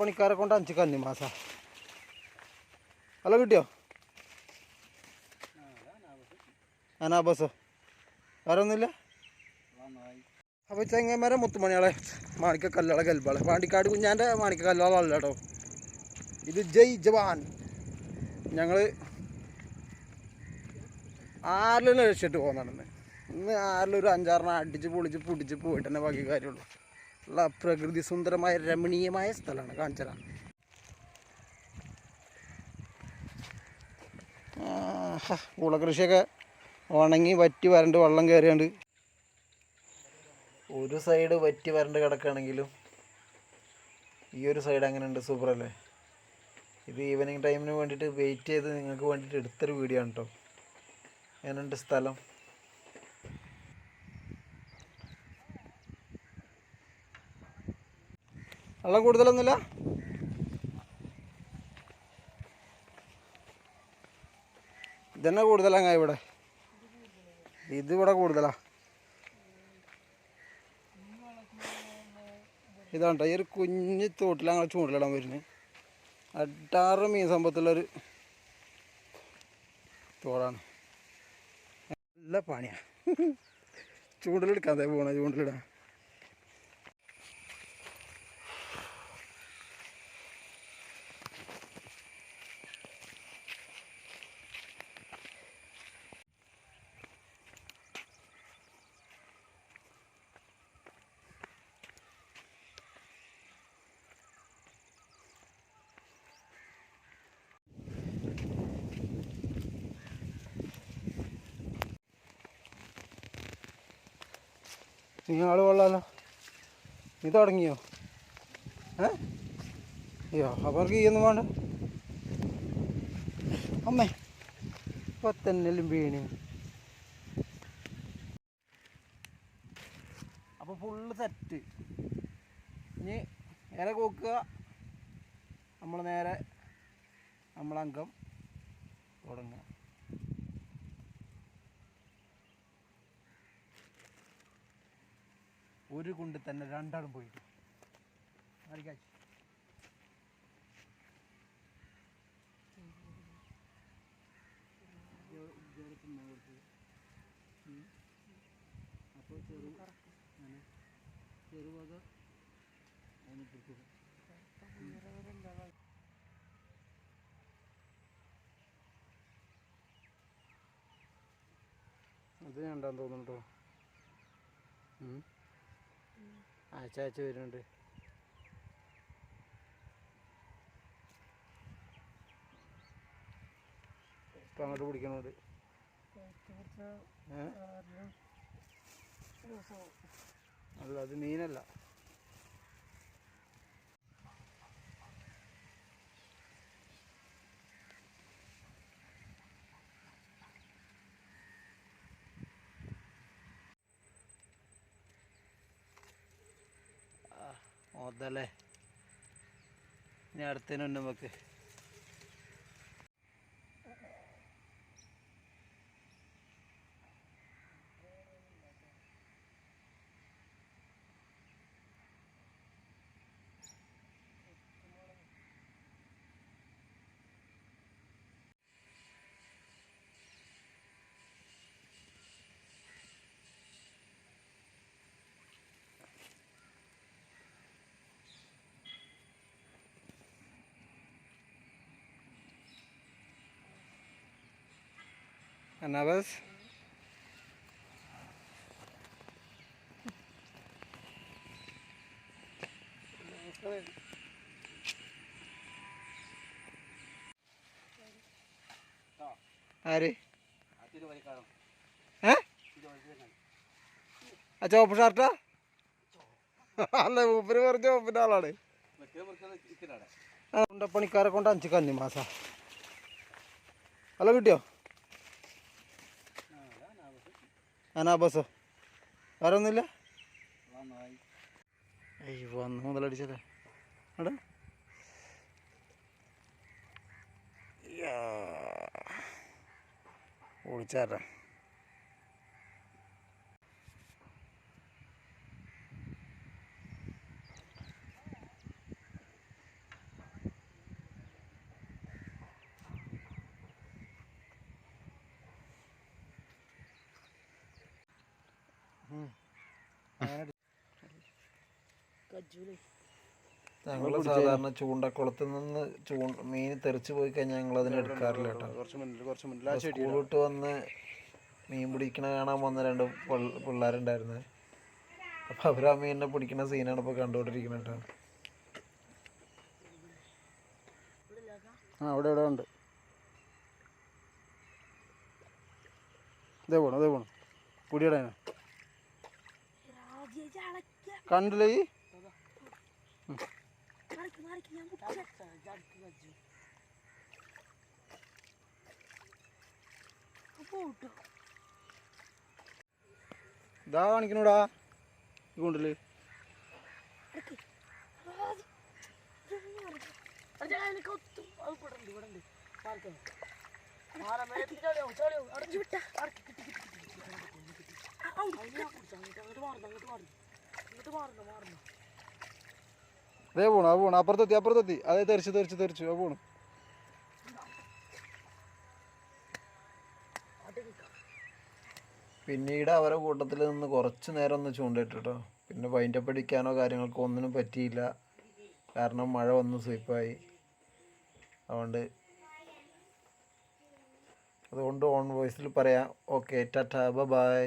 പണിക്കാരെ കൊണ്ട് അഞ്ച് കന്നി മാസ. അല്ല കിട്ടിയോ? അനാബസ്. വേറെ ഒന്നുമില്ല അപ്പോൾ ചെങ്ങന്മാരെ മുത്തുമണിയാളെ മാണിക്ക കല്ലാളെ കൽബാളെ. പാണ്ടിക്കാട് കുഞ്ഞാന്റെ മാണിക്ക കല്ലാളല്ല കേട്ടോ. ഇത് ജയ് ജവാൻ. ഞങ്ങൾ ആറിലും രക്ഷിട്ട് പോകുന്നതാണ് ഇന്ന് ആറിലൊരു അഞ്ചാറിനെ അടിച്ച് പൊളിച്ച് പിടിച്ച് പോയിട്ട് തന്നെ ബാക്കി കാര്യമുള്ളൂ. ഉള്ള പ്രകൃതി സുന്ദരമായ രമണീയമായ സ്ഥലമാണ് കാഞ്ചന. പൂള കൃഷിയൊക്കെ ഉണങ്ങി വറ്റി വരണ്ട് വെള്ളം കയറിയാണ്ട് ഒരു സൈഡ് വറ്റി വരണ്ട് കിടക്കുകയാണെങ്കിലും ഈ ഒരു സൈഡ് അങ്ങനെ ഉണ്ട് സൂപ്പർ അല്ലേ? ഇത് ഈവനിങ് ടൈമിന് വേണ്ടിയിട്ട് വെയിറ്റ് ചെയ്ത് നിങ്ങൾക്ക് വേണ്ടിയിട്ട് എടുത്തൊരു വീഡിയോ ആണ് കേട്ടോ എങ്ങനെയുണ്ട് സ്ഥലം? വെള്ളം കൂടുതലൊന്നുമില്ല? ഇതന്നെ കൂടുതലാണ് ഇവിടെ. ഇതിവിടെ കൂടുതലാ. ഇതാണ് ഈ ഒരു കുഞ്ഞു തോട്ടിൽ അങ്ങനെ ചൂണ്ടിലിടാൻ വരുന്നത് അട്ടാറ് മീൻ സമ്പത്തുള്ളൊരു തോടാണ്. നല്ല പണിയാണ് ചൂണ്ടിലെടുക്കാതെ പോണ ചൂണ്ടിലിടാൻ. നീ ആൾ കൊള്ളാലോ. നീ തുടങ്ങിയോ? ഏ? അയ്യോ അവർക്ക് ഈ ഒന്നും വേണ്ട. അമ്മേ ഇപ്പൊ തന്നെല്ലാം വീണ്. അപ്പോൾ ഫുള്ള് സെറ്റ് ഇനി നേരെ കോക്കുക. നമ്മൾ നേരെ നമ്മളംഗം തുടങ്ങുക ഒരു കൊണ്ട് തന്നെ രണ്ടാളും പോയിട്ട്. അപ്പോൾ ചെറു അങ്ങനെ ചെറുവക അതിന് പിടിക്കുക അത് രണ്ടാന്ന് തോന്നുന്നുണ്ടോ ആഴ്ച ആഴ്ച വരുന്നുണ്ട്. ഇപ്പം അങ്ങോട്ട് പിടിക്കണോണ്ട്. അല്ല അത് മീനല്ല. അതല്ലേ? ഇനി അടുത്തതിനൊന്നും നമുക്ക് അനാബസ് ആര് ഏ ആ ചുവപ്പ് ഷർട്ടാ അല്ല മൂപ്പര് പറഞ്ഞ ചുവപ്പിന്റെ ആളാണ് ആ, ഉണ്ടപ്പണിക്കാരെ കൊണ്ട് അഞ്ച് കന്നി മാസ അല്ല കിട്ടിയോ അനാബസോ വേറെ ഒന്നുമില്ല അയ്യോ വന്ന് മുതലടിച്ചതേ അവിടെ ഓടിച്ചാരാ ഞങ്ങൾ സാധാരണ ചൂണ്ടക്കുളത്തിൽ നിന്ന് ചൂ മീൻ തെറിച്ച് പോയി കഴിഞ്ഞാൽ ഞങ്ങൾ അതിനെ എടുക്കാറില്ല കേട്ടോ. സ്കൂൾ വിട്ട് വന്ന് മീൻ പിടിക്കണ കാണാൻ വന്ന രണ്ട് പിള്ള- പിള്ളേരുണ്ടായിരുന്നു. അപ്പോൾ അവർ ആ മീനിനെ പിടിക്കുന്ന സീനാണ് ഇപ്പോൾ കണ്ടുകൊണ്ടിരിക്കുന്നത് കേട്ടോ. ആ അവിടെ ഇവിടെ ഉണ്ട്. ഇതേ പോണു ഇതേ പോണു. കുടിയുടെ കണ്ടില്ലേ ഇതാ കാണിക്കണൂടാ ഈ കൊണ്ടിൽ എനിക്ക് ഒത്തും അത് ഇവിടെ ഉണ്ട് ഇവിടെ ഉണ്ട് മാറിക്കോ മാറാൻ മേലേക്ക് ചാടിയോ ചാടിയോ അടഞ്ഞു വിട്ട അടക്കി കിട്ടി കിട്ടി കിട്ടി കിട്ടി അങ്ങോട്ട് മാറുന്നു അങ്ങോട്ട് മാറുന്നു അതേ പോണു അത് പോണു അപ്പുറത്തെത്തി അപ്പുറത്തെത്തി. അതേ തെറിച്ച് തെറിച്ച് തെറിച്ചു. അത് പോണു പിന്നീട് അവരെ കൂട്ടത്തിൽ നിന്ന് കുറച്ച് നേരം ഒന്ന് ചൂണ്ടിട്ടോ പിന്നെ വൈൻഡപ്പ് അടിക്കാനോ കാര്യങ്ങൾക്കോ ഒന്നിനും പറ്റിയില്ല. കാരണം മഴ വന്ന് സ്ലിപ്പായി. അതുകൊണ്ട് അതുകൊണ്ട് ഓൺ വോയിസിൽ പറയാം ഓക്കെ ടാറ്റ ബൈ.